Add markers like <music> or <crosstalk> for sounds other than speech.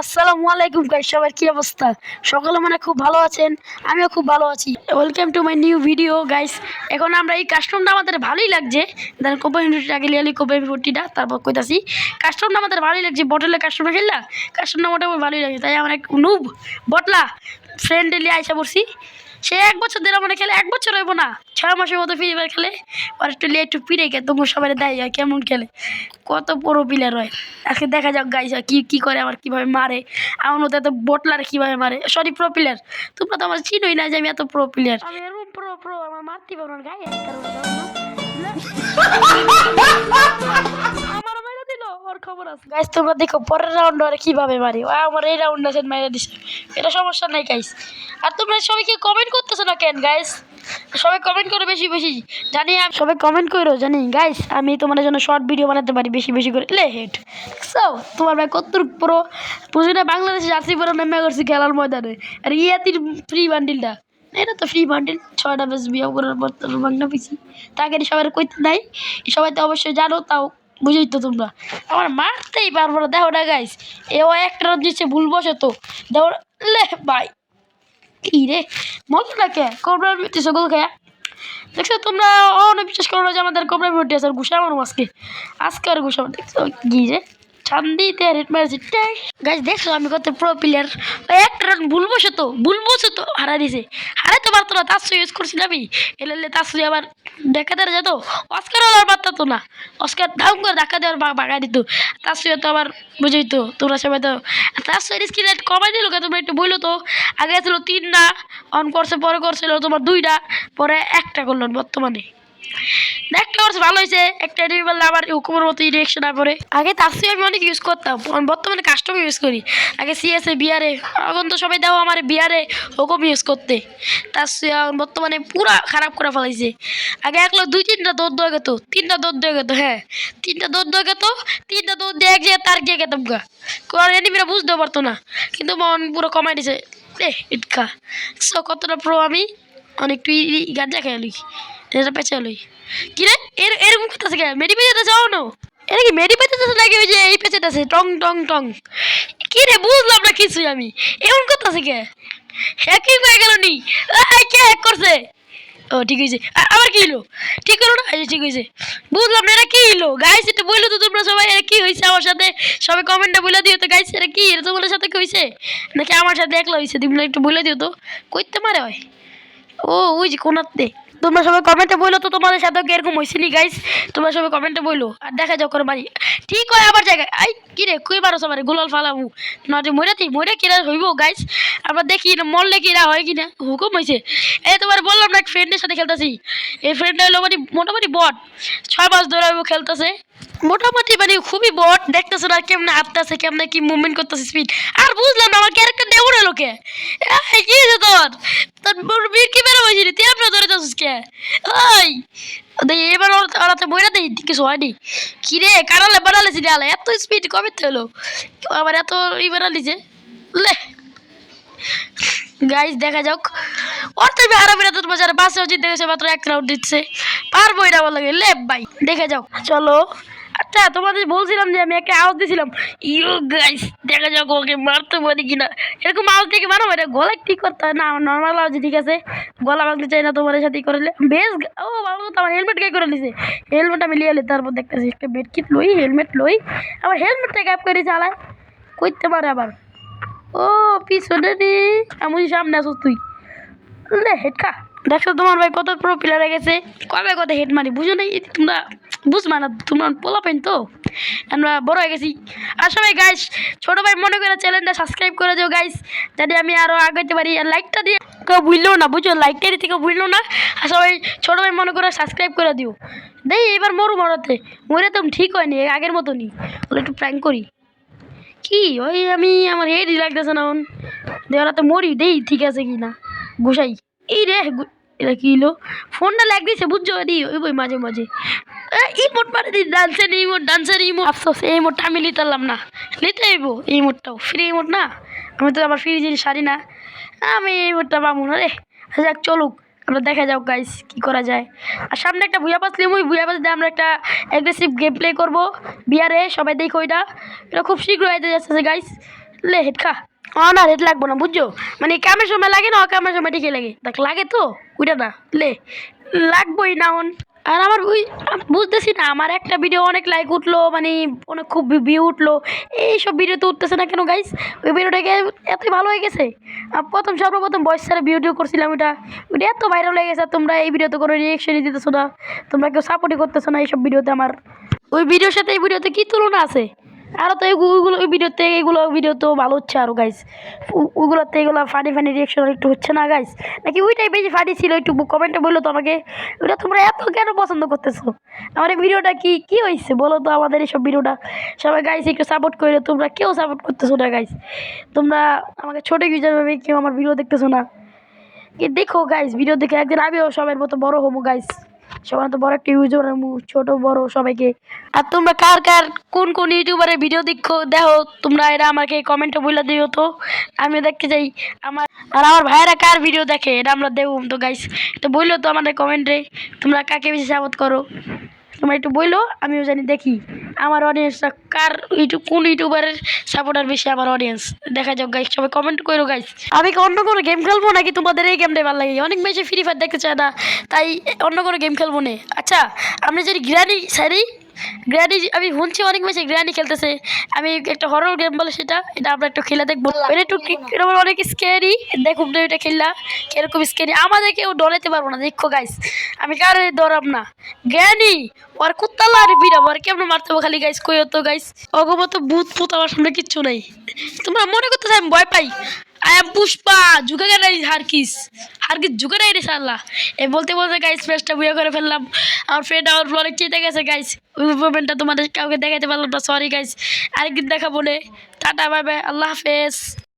আসসালামু আলাইকুম গাইস সবার কি অবস্থা? সকলে মানে খুব ভালো আছেন, আমিও খুব ভালো আছি। Welcome to my new video guys এখন আমরা এই কাস্টমটা আমাদের ভালোই লাগছে। দেন কোপা ইউনিটি আগে লিয়ালি কোপা রুটিটা, তারপর কইতাছি কাস্টমটা আমাদের ভালোই লাগছে। বটলে কাস্টমার খেললা কাস্টমটা মোটামুটি ভালোই লাগছে। তাই আমার এক নুব বটলা ফ্রেন্ডলি আইসা পড়ছি। সে এক বছর ধরে মানে খেলে এক বছর হইব না। ছয় মাসের মতো ফ্রি ফায়ার খেলে আর একটু লিয়ে একটু পিড়ে গে তোমার সবাই দেয় হয় কেমন খেলে। কত বড় প্লেয়ার হয়। আজকে দেখা যাক গাইস কি কি করে আমার কীভাবে মারে। আমার মতো এত বটলার কীভাবে মারে। সরি প্রো প্লেয়ার তোমরা তো আমার চিনোই না যে আমি এত প্রো প্লেয়ার আমি এরকম প্রো প্রো আমার মারতে পারব না? গায়ে <laughs> গাইস তোমরা দেখো পরের রাউন্ড আর কীভাবে মারি? ও আমার এই রাউন্ড আছে মাইরা দিছে। এটা সমস্যা নাই গাইস আর তোমরা সবাই কি কমেন্ট করতেছো না কেন গাইস সবাই কমেন্ট করো বেশি বেশি। জানি আমি সবাই কমেন্ট করো, জানি। গাইস আমি তোমাদের জন্য শর্ট ভিডিও বানাতে পারি বেশি বেশি করে। লে হেড সো তোমার ভাই কত পুরো না বাংলাদেশে জার্সি পরে নেমে করছি খেলার ময়দানে। আর ইয়াতির ফ্রি বান্ডিলটা এটা তো ফ্রি বান্ডিল ছয়টা বেশ বিয়ে করার পর তোর বাংলা পিছি তাকে সবাই কইতে নাই? সবাই তো অবশ্যই জানো, তাও বুঝেই তো তোমরা। আমার মারতেই পারব না, দেখো না গাইস এ ও একটা দিচ্ছে ভুল বসে তো দেখো লে ভাই। কি রে? মজা কে? কোবরা মিটিছে সকল খায়া। দেখছ, তোমরা অনেক বিশ্বাস করো না যে আমাদের কোবরা মিটি আছে আর ঘুষা মারো আজকে। আজকে আর ঘুষা। দেখছ কি রে? চান্দিতে রেট মারছি গাছ দেখছ, আমি কত প্রো প্লেয়ার একটা রান ভুল বসে তো ভুল বসে তো হারা দিছে। হারাইতে পারতো না, তার ইউজ করছি আমি। এলে তার আবার দেখা দেওয়া যেত। অস্কার আর পারতো না। অস্কার দাম করে দেখা দেওয়ার বাগা দিত। তার সঙ্গে তো আবার বুঝেই তো তোমরা সবাই তো। তার সঙ্গে স্ক্রিন লাইট কমাই দিল কে, তোমরা একটু বলল তো। আগে ছিল তিনটা অন করছে, পরে করছিল তোমার দুইটা, পরে একটা করল বর্তমানে। একটা করছে ভালো হয়েছে। একটা বললে আবার হুকুমের মতো রিয়েকশন না আগে সঙ্গে আমি অনেক ইউজ করতাম। বর্তমানে কাস্টম ইউজ করি। আগে সিএসএ বিয়ারে এখন তো সবাই দাও আমার বিয়ারে হুকুম ইউজ করতে। এখন বর্তমানে পুরা খারাপ করে ফেলাইছে। আগে একলো দুই তিনটা দৌড় দেওয়া গেত। তিনটা দৌড় দেওয়া গেত হ্যাঁ। তিনটা দৌড় দেওয়া গেত। তিনটা দৌড় দিয়ে এক জায়গায় তার গিয়ে গেতাম গা। কারণ এনিমিরা বুঝতেও পারতো না। কিন্তু মন পুরো কমাই দিছে। এ, ইটকা। সো কতটা প্রো আমি? অনেকটু গাঞ্জা খেয়ে এটা পেঁচা লই। কি রে? এর, এরকম কথা আছে মেডি পেঁচাতে যাও না। এটা কি মেডি পেঁচাতে নাকি ওই যে এই পেঁচাতে আছে? টং টং টং। কি রে? বুঝলাম না কিছুই আমি। এমন কথা আছে কে? হ্যাকিং হয়ে গেল নি? কে হ্যাক করছে? ও, ঠিক হয়েছে আবার কি হলো ঠিক হলো না? ঠিক হয়েছে বুঝলাম না এটা কি হলো গাইস এটা বলল তো তোমরা সবাই এটা কি হয়েছে আমার সাথে? সবাই কমেন্টে বলে দিও তো গাইস এটা কি? এটা তোমাদের সাথে কি হয়েছে নাকি আমার সাথে একলা হয়েছে তোমরা একটু বলে দিও তো। কইতে মারে হয়। ও, ওই যে কোনাতে। তোমরা সবাই কমেন্টে বলল তো তোমাদের সাথে এরকম হয়েছে নি গাইস তোমরা সবাই কমেন্টে বলল আর দেখা যাও করে মারি ঠিক হয় আবার জায়গায়। আই, কি রে, কই বারো সবাই গোলাল ফালাবু না মরেতি মরে মরে কিরা হইব গাইস আবার দেখি না, মরলে কিরা হয় কিনা। হুকুম হয়েছে এই তোমার বললাম না ফ্রেন্ডের সাথে খেলতেছি। এই ফ্রেন্ড হলো মানে মোটামুটি বট। ছয় মাস ধরে খেলতেছে। মোটামুটি মানে খুবই বট দেখতেছে না কেমনে হাঁটতেছে, কেমনে কি মুভমেন্ট করতেছে স্পিড আর বুঝলাম না, আমার ক্যারেক্টার দেবো না লোকে কি তোর? তোর বীর কি বেরো হয়েছিলি তুই ধরে কে? ওই এবার ওরাতে বইরা দেই, কিছু হয়নি। কি রে বাড়ালে এত স্পিড কবে হলো আবার এত ই বাড়ালিছে লে গাইস দেখা যাক। ওর তো হারাবি না, তোর মাত্র এক রাউন্ড দিচ্ছে। পারব এটা আমার লাগে। লে ভাই দেখে যাও চলো। আচ্ছা তোমাদের বলছিলাম যে আমি একটা আওয়াজ দিয়েছিলাম ইউ গাইস দেখা যাক ওকে মারতে পারি কিনা। এরকম আওয়াজ থেকে মারো এটা গলায় ঠিক করতে হয় না নর্মাল আওয়াজ ঠিক আছে। গলা ভাঙতে চাই না তোমার সাথে করলে। বেশ, ও ভালো কথা, আমার হেলমেট কে করে নিছে। হেলমেট আমি লিয়ে তারপর দেখতেছি, একটা বেড কিট লই হেলমেট লই। আবার হেলমেটটা গ্যাপ করে চালায় করতে পারে আবার। ও, পিছনে রে, আমি সামনে আসো তুই। হেড খা। দেখছ তোমার ভাই কত প্রো প্লেয়ার গেছে? কবে কত হেড মারি, বুঝো নাই? তোমরা বুঝবা না, তোমরা পোলা পেন তো। আমরা বড় হয়ে গেছি। আর সবাই গাইস ছোট ভাই মনে করে চ্যানেলটা সাবস্ক্রাইব করে দিও গাইস যাতে আমি আরও আগাইতে পারি। আর লাইকটা দিয়ে কেউ ভুললো না, বুঝছ? লাইকটা দিতে কেউ ভুললো না। আর সবাই ছোট ভাই মনে করে সাবস্ক্রাইব করে দিও। দেই, এবার মরু মরাতে মরে তো ঠিক হয়নি, আগের মতনই। বলে একটু প্র্যাঙ্ক করি। কি? ওই আমি, আমার হেডই লাগতেছে না দেওয়ারা তো মরি। দেই, ঠিক আছে কি না ঘুষাই এই রে এটা কি হলো? ফোনটা লাগ দিছে বুঝছ? দি ওই বই মাঝে মাঝে। এই মোট মারে দি ডান্সের ইমোট ডান্সের ইমোট আফসোস, এই মোটটা আমি নিতে পারলাম না। নিতে আইবো এই মোটটাও। ফ্রি ইমোট না? আমি তো আবার ফ্রি জিনিস সারি না। আমি এই মোটটা পাবো না রে। যাক, চলুক। আমরা দেখা যাও গাইস কি করা যায়। আর সামনে একটা ভুয়া পাস লিমুই ভুয়া পাস দিয়ে আমরা একটা অ্যাগ্রেসিভ গেম প্লে করব। বিয়ারে, সবাই দেখো এটা। এটা খুব শীঘ্র হয়ে যাচ্ছে গাইস লে, হেড খা। না হেড লাগবো না, বুঝছ? মানে কামের সময় লাগে না কামের সময় ঠিকই লাগে। দেখ, লাগে তো, ওইটা না, লে, লাগবোই না অন আর আমার ওই বুঝতেছি না, আমার একটা ভিডিও অনেক লাইক উঠল মানে অনেক খুব ভিউ উঠল। এইসব ভিডিওতে উঠতেছে না কেন গাইস ওই ভিডিওটাকে এতই ভালো হয়ে গেছে? প্রথম, সর্বপ্রথম বয়স ছাড়া ভিডিও করছিলাম ওটা ওটা এত ভাইরাল হয়ে গেছে তোমরা এই ভিডিওতে কোনো রিয়েকশনই দিতেছো না। তোমরা কেউ সাপোর্টই করতেছো না এইসব ভিডিওতে আমার। ওই ভিডিওর সাথে এই ভিডিওতে কী তুলনা আছে? আরও তো ওইগুলো ওই ভিডিওতে এগুলো ভিডিও তো ভালো হচ্ছে আরও গাইস ওইগুলোতে এগুলো ফানি ফানি রিয়েকশন একটু হচ্ছে না গাইস নাকি ওইটাই বেশি ফানি ছিল, একটু কমেন্টে বলল তো আমাকে। ওটা তোমরা এত কেন পছন্দ করতেছো? আমার এই ভিডিওটা কি কি হয়েছে বলো তো আমাদের এইসব ভিডিওটা সবাই গাইস একটু সাপোর্ট করে তোমরা কেউ সাপোর্ট করতেছো না গাইস তোমরা আমাকে ছোটো ইউজার ভাবে কেউ আমার ভিডিও দেখতেছো না। দেখো গাইস ভিডিও দেখে একদিন আমিও সবার মতো বড় হব গাইস সবার তো বড় একটা ইউজার ছোট, বড় সবাইকে। আর তোমরা কার কার, কোন কোন ইউটিউবারের ভিডিও দেখো দেখো, তোমরা এরা আমাকে কমেন্টে বলে দিও তো। আমি দেখতে চাই। আমার আর আমার ভাইয়েরা কার ভিডিও দেখে, এটা আমরা দেখব তো গাইস তো বলল তো আমাদের কমেন্টে তোমরা কাকে বেশি সাপোর্ট করো? তোমরা একটু বলল আমিও জানি, দেখি। আমার অডিয়েন্সটা কার ইউটিউব, কোন ইউটিউবারের সাপোর্টার বেশি আমার অডিয়েন্স দেখা যাক গাইস সবাই কমেন্ট করো গাইস আমি কি অন্য কোনো গেম খেলব নাকি তোমাদের এই গেমটাই ভালো লাগে? অনেক বেশি ফ্রি ফায়ার দেখতে চায় না, তাই অন্য কোনো গেম খেলব না। আচ্ছা আমরা যদি গ্রানি সারি গ্রানি আমি শুনছি অনেক বেশি গ্রানি খেলতেছে। আমি একটা হরর গেম বলে সেটা এটা আমরা একটু খেলে দেখব। এটা একটু বলে অনেক স্কেরি দেখুন তো এটা খেললা কীরকম স্কেরি আমাদের কেউ ডরাইতে পারব না দেখো গাইস আমি কার ডরাব না। গ্রানি ওর কুত্তালা আর বিরাম আর কেমন মারতে হবে খালি গাইস কই তো গাইস অগমত ভূত ফুত আমার সামনে কিচ্ছু নাই। তোমরা মনে করতেছো আমি ভয় পাই। আই এম পুষ্পা, ঝুঁকে গেল হারকিস? হারকিস ঝুঁকে নাই রে সাল্লাহ এই বলতে বলতে গাইস ফেসটা বুয়ে করে ফেললাম। আমার ফ্রেন্ড আমার ব্লগে চেতে গেছে গাইস ওই মুভমেন্টটা তোমাদের কাউকে দেখাতে পারলাম না সরি গাইস আরেকদিন দেখাবো নে। টাটা বাই আল্লাহ হাফেজ।